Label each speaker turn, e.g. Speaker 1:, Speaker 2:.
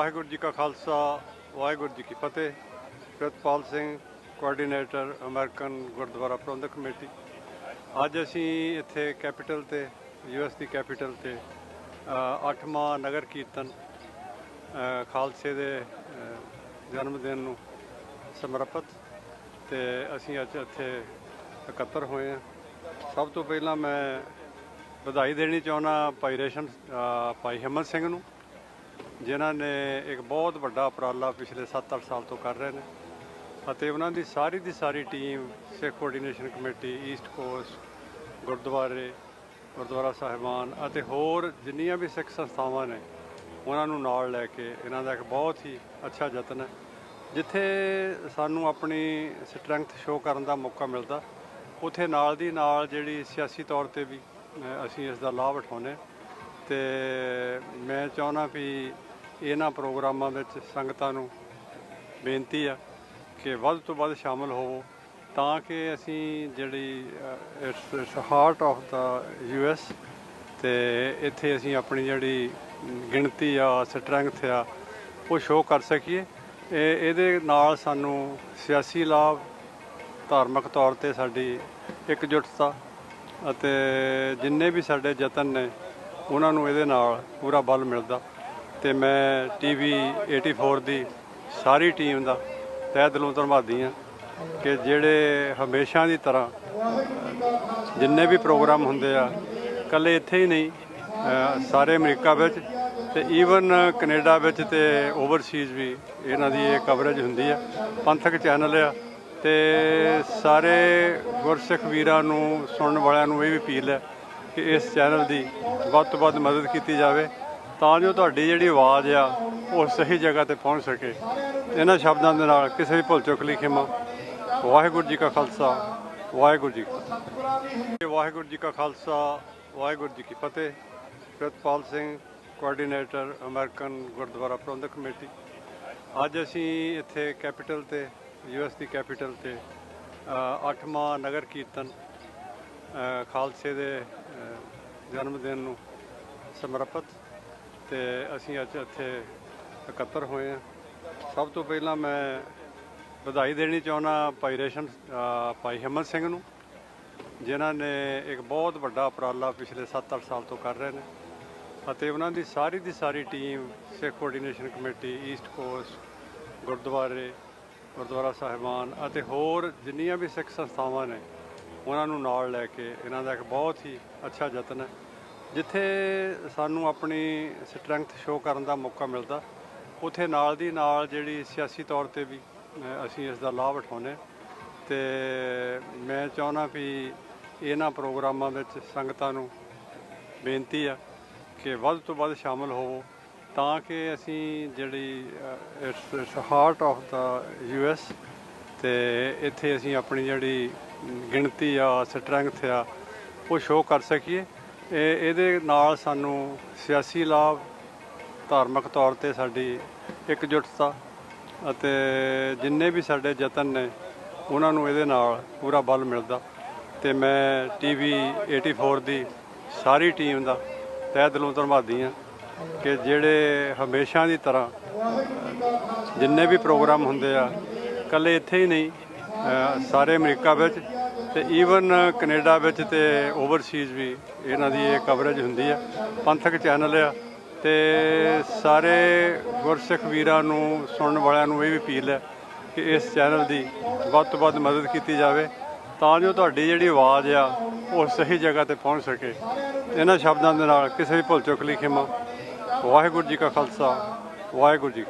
Speaker 1: ਵਾਹਿਗੁਰੂ ਜੀ ਕਾ ਖਾਲਸਾ ਵਾਹਿਗੁਰੂ ਜੀ ਕੀ ਫਤਿਹ। Pritpal Singh coordinator American Gurdwara Prabandhak committee. ਅੱਜ ਅਸੀਂ ਇੱਥੇ ਕੈਪੀਟਲ ਤੇ ਯੂਐਸ ਦੀ ਕੈਪੀਟਲ ਤੇ ਅ, ਅੱਠਵਾਂ ਨਗਰ ਕੀਰਤਨ ਖਾਲਸੇ ਦੇ ਜਨਮ ਦਿਨ ਨੂੰ ਸਮਰਪਿਤ ਤੇ ਅਸੀਂ ਅੱਜ ਇੱਥੇ ਇਕੱਤਰ ਹੋਏ ਹਾਂ। ਸਭ ਤੋਂ ਪਹਿਲਾਂ ਮੈਂ ਵਧਾਈ ਦੇਣੀ ਚਾਹੁੰਦਾ ਭਾਈ ਰੇਸ਼ਮ ਭਾਈ ਹਿੰਮਤ ਸਿੰਘ ਨੂੰ। ਜਿਨ੍ਹਾਂ ਨੇ ਇੱਕ ਬਹੁਤ ਵੱਡਾ ਉਪਰਾਲਾ ਪਿਛਲੇ 7-8 ਸਾਲ ਤੋਂ ਕਰ ਰਹੇ ਨੇ ਅਤੇ ਉਹਨਾਂ ਦੀ ਸਾਰੀ ਦੀ ਸਾਰੀ team, Sikh coordination committee East Coast ਗੁਰਦੁਆਰੇ, ਗੁਰਦੁਆਰਾ ਸਾਹਿਬਾਨ ਅਤੇ ਹੋਰ ਜਿੰਨੀਆਂ ਵੀ ਸਿੱਖ ਸੰਸਥਾਵਾਂ ਨੇ, ਉਹਨਾਂ ਨੂੰ ਨਾਲ ਲੈ ਕੇ ਇਹਨਾਂ ਦਾ ਇੱਕ ਬਹੁਤ ਹੀ ਅੱਛਾ ਯਤਨ ਹੈ, ਜਿੱਥੇ ਸਾਨੂੰ ਆਪਣੀ ਸਟਰੈਂਥ ਸ਼ੋਅ ਕਰਨ ਦਾ ਮੌਕਾ ਮਿਲਦਾ। ਉਥੇ ਨਾਲ ਦੀ ਨਾਲ ਜਿਹੜੀ ਸਿਆਸੀ ਤੌਰ ਤੇ ਵੀ ਅਸੀਂ ਇਸ ਦਾ ਲਾਭ ਉਠਾਉਂਦੇ ਤੇ ਮੈਂ ਚਾਹੁੰਦਾ ਵੀ ਇਹਨਾਂ ਪ੍ਰੋਗਰਾਮਾਂ ਵਿੱਚ ਸੰਗਤਾਂ ਨੂੰ ਬੇਨਤੀ ਆ ਕਿ ਵੱਧ ਤੋਂ ਵੱਧ ਸ਼ਾਮਲ ਹੋਵੋ ਤਾਂ ਕਿ ਅਸੀਂ ਜਿਹੜੀ it's heart of the U US ਤੇ ਇੱਥੇ ਅਸੀਂ ਆਪਣੀ ਜਿਹੜੀ ਗਿਣਤੀ ਆ ਸਟਰੈਂਥ ਆ, ਉਹ ਸ਼ੋਅ ਕਰ ਸਕੀਏ। ਇਹ, ਇਹਦੇ ਨਾਲ ਸਾਨੂੰ ਸਿਆਸੀ ਲਾਭ, ਧਾਰਮਿਕ ਤੌਰ ਤੇ ਸਾਡੀ ਇਕਜੁੱਟਤਾ ਅਤੇ ਜਿੰਨੇ ਵੀ ਸਾਡੇ ਯਤਨ ਨੇ ਉਹਨਾਂ ਨੂੰ ਇਹਦੇ ਨਾਲ ਪੂਰਾ ਬਲ ਮਿਲਦਾ ਤੇ ਮੈਂ ਟੀਵੀ 84 ਦੀ ਸਾਰੀ ਟੀਮ ਦਾ ਤਹਿ ਦਿਲੋਂ ਧੰਨਵਾਦੀ ਹਾਂ ਕਿ ਜਿਹੜੇ ਹਮੇਸ਼ਾ ਦੀ ਤਰ੍ਹਾਂ ਜਿੰਨੇ ਵੀ ਪ੍ਰੋਗਰਾਮ ਹੁੰਦੇ ਆ ਕੱਲੇ ਇੱਥੇ ਹੀ ਨਹੀਂ ਸਾਰੇ ਅਮਰੀਕਾ ਵਿੱਚ ਤੇ ਈਵਨ ਕੈਨੇਡਾ ਵਿੱਚ ਤੇ ਓਵਰਸੀਜ਼ ਵੀ ਇਹਨਾਂ ਦੀ ਇਹ ਕਵਰੇਜ ਹੁੰਦੀ ਆ, ਪੰਥਕ ਚੈਨਲ ਆ ਤੇ ਸਾਰੇ ਗੁਰਸਿੱਖ ਵੀਰਾਂ ਨੂੰ, ਸੁਣਨ ਵਾਲਿਆਂ ਨੂੰ ਇਹ ਵੀ ਅਪੀਲ ਹੈ ਕਿ ਇਸ ਚੈਨਲ ਦੀ ਵੱਧ ਤੋਂ ਵੱਧ ਮਦਦ ਕੀਤੀ ਜਾਵੇ ਤਾਂ ਜੋ ਤੁਹਾਡੀ ਜਿਹੜੀ ਆਵਾਜ਼ ਆ ਉਹ ਸਹੀ ਜਗ੍ਹਾ ਤੇ ਪਹੁੰਚ ਸਕੇ। ਇਹਨਾਂ ਸ਼ਬਦਾਂ ਦੇ ਨਾਲ ਕਿਸੇ ਵੀ ਭੁੱਲ ਚੁੱਕ ਲਈ ਖਿਮਾ। ਵਾਹਿਗੁਰੂ ਜੀ ਕਾ ਖਾਲਸਾ ਵਾਹਿਗੁਰੂ ਜੀ ਵਾਹਿਗੁਰੂ ਜੀ ਕਾ ਖਾਲਸਾ ਵਾਹਿਗੁਰੂ ਜੀ ਕੀ ਫਤਿਹ। Pritpal Singh coordinator American Gurdwara Prabandhak committee. ਅੱਜ ਅਸੀਂ ਇੱਥੇ ਕੈਪੀਟਲ ਤੇ ਯੂਐਸ ਦੀ ਕੈਪੀਟਲ ਤੇ ਅ, ਅੱਠਵਾਂ ਨਗਰ ਕੀਰਤਨ ਖਾਲਸੇ ਦੇ ਜਨਮ ਦਿਨ ਨੂੰ ਸਮਰਪਿਤ ਤੇ ਅਸੀਂ ਅੱਜ ਇੱਥੇ ਇਕੱਤਰ ਹੋਏ ਹਾਂ। ਸਭ ਤੋਂ ਪਹਿਲਾਂ ਮੈਂ ਵਧਾਈ ਦੇਣੀ ਚਾਹੁੰਦਾ ਭਾਈ ਰੇਸ਼ਮ ਭਾਈ ਹਿੰਮਤ ਸਿੰਘ ਨੂੰ, ਜਿਨ੍ਹਾਂ ਨੇ ਇੱਕ ਬਹੁਤ ਵੱਡਾ ਉਪਰਾਲਾ ਪਿਛਲੇ 7-8 ਸਾਲ ਤੋਂ ਕਰ ਰਹੇ ਨੇ ਅਤੇ ਉਹਨਾਂ ਦੀ ਸਾਰੀ ਦੀ ਸਾਰੀ team, Sikh coordination committee, East Coast, ਗੁਰਦੁਆਰੇ, ਗੁਰਦੁਆਰਾ ਸਾਹਿਬਾਨ ਅਤੇ ਹੋਰ ਜਿੰਨੀਆਂ ਵੀ ਸਿੱਖ ਸੰਸਥਾਵਾਂ ਨੇ ਉਹਨਾਂ ਨੂੰ ਨਾਲ ਲੈ ਕੇ ਇਹਨਾਂ ਦਾ ਇੱਕ ਬਹੁਤ ਹੀ ਅੱਛਾ ਯਤਨ ਹੈ। ਜਿੱਥੇ ਸਾਨੂੰ ਆਪਣੀ ਸਟਰੈਂਥ ਸ਼ੋਅ ਕਰਨ ਦਾ ਮੌਕਾ ਮਿਲਦਾ, ਉਥੇ ਨਾਲ ਦੀ ਨਾਲ ਜਿਹੜੀ ਸਿਆਸੀ ਤੌਰ ਤੇ ਵੀ ਅਸੀਂ ਇਸ ਦਾ ਲਾਭ ਉਠਾਉਂਦੇ ਤੇ ਮੈਂ ਚਾਹੁੰਦਾ ਵੀ ਇਹਨਾਂ ਪ੍ਰੋਗਰਾਮਾਂ ਵਿੱਚ ਸੰਗਤਾਂ ਨੂੰ ਬੇਨਤੀ ਆ ਕਿ ਵੱਧ ਤੋਂ ਵੱਧ ਸ਼ਾਮਲ ਹੋਵੋ, ਤਾਂ ਕਿ ਅਸੀਂ ਜਿਹੜੀ it's heart of the US ਤੇ ਇੱਥੇ ਅਸੀਂ ਆਪਣੀ ਜਿਹੜੀ ਗਿਣਤੀ ਆ ਸਟਰੈਂਥ ਆ, ਉਹ ਸ਼ੋਅ ਕਰ ਸਕੀਏ। ਇਹ, ਇਹਦੇ ਨਾਲ ਸਾਨੂੰ ਸਿਆਸੀ ਲਾਭ ਧਾਰਮਿਕ ਤੌਰ ਤੇ ਸਾਡੀ ਇਕਜੁੱਟਤਾ ਅਤੇ ਜਿੰਨੇ ਵੀ ਸਾਡੇ ਯਤਨ ਨੇ, ਉਹਨਾਂ ਨੂੰ ਇਹਦੇ ਨਾਲ ਪੂਰਾ ਬਲ ਮਿਲਦਾ। ਤੇ ਮੈਂ ਟੀਵੀ 84 ਦੀ ਸਾਰੀ ਟੀਮ ਦਾ ਤਹਿ ਦਿਲੋਂ ਧੰਨਵਾਦੀ ਹਾਂ ਕਿ ਜਿਹੜੇ ਹਮੇਸ਼ਾ ਦੀ ਤਰ੍ਹਾਂ ਜਿੰਨੇ ਵੀ ਪ੍ਰੋਗਰਾਮ ਹੁੰਦੇ ਆ ਕੱਲੇ ਇੱਥੇ ਹੀ ਨਹੀਂ ਸਾਰੇ ਅਮਰੀਕਾ ਵਿੱਚ ਤੇ ਈਵਨ ਕੈਨੇਡਾ ਵਿੱਚ ਤੇ ਓਵਰਸੀਜ਼ ਵੀ ਇਹਨਾਂ ਦੀ ਇਹ ਕਵਰੇਜ ਹੁੰਦੀ ਆ। ਪੰਥਕ ਚੈਨਲ ਆ ਤੇ ਸਾਰੇ ਗੁਰਸਿੱਖ ਵੀਰਾਂ ਨੂੰ, ਸੁਣਨ ਵਾਲਿਆਂ ਨੂੰ ਇਹ ਵੀ ਅਪੀਲ ਹੈ ਕਿ ਇਸ ਚੈਨਲ ਦੀ ਵੱਧ ਤੋਂ ਵੱਧ ਮਦਦ ਕੀਤੀ ਜਾਵੇ ਤਾਂ ਜੋ ਤੁਹਾਡੀ ਜਿਹੜੀ ਆਵਾਜ਼ ਆ ਉਹ ਸਹੀ ਜਗ੍ਹਾ ਤੇ ਪਹੁੰਚ ਸਕੇ। ਇਹਨਾਂ ਸ਼ਬਦਾਂ ਦੇ ਨਾਲ ਕਿਸੇ ਵੀ ਭੁੱਲ ਚੁੱਕ ਲਈ ਖਿਮਾ। ਵਾਹਿਗੁਰੂ ਜੀ ਕਾ ਖਾਲਸਾ, ਵਾਹਿਗੁਰੂ ਜੀ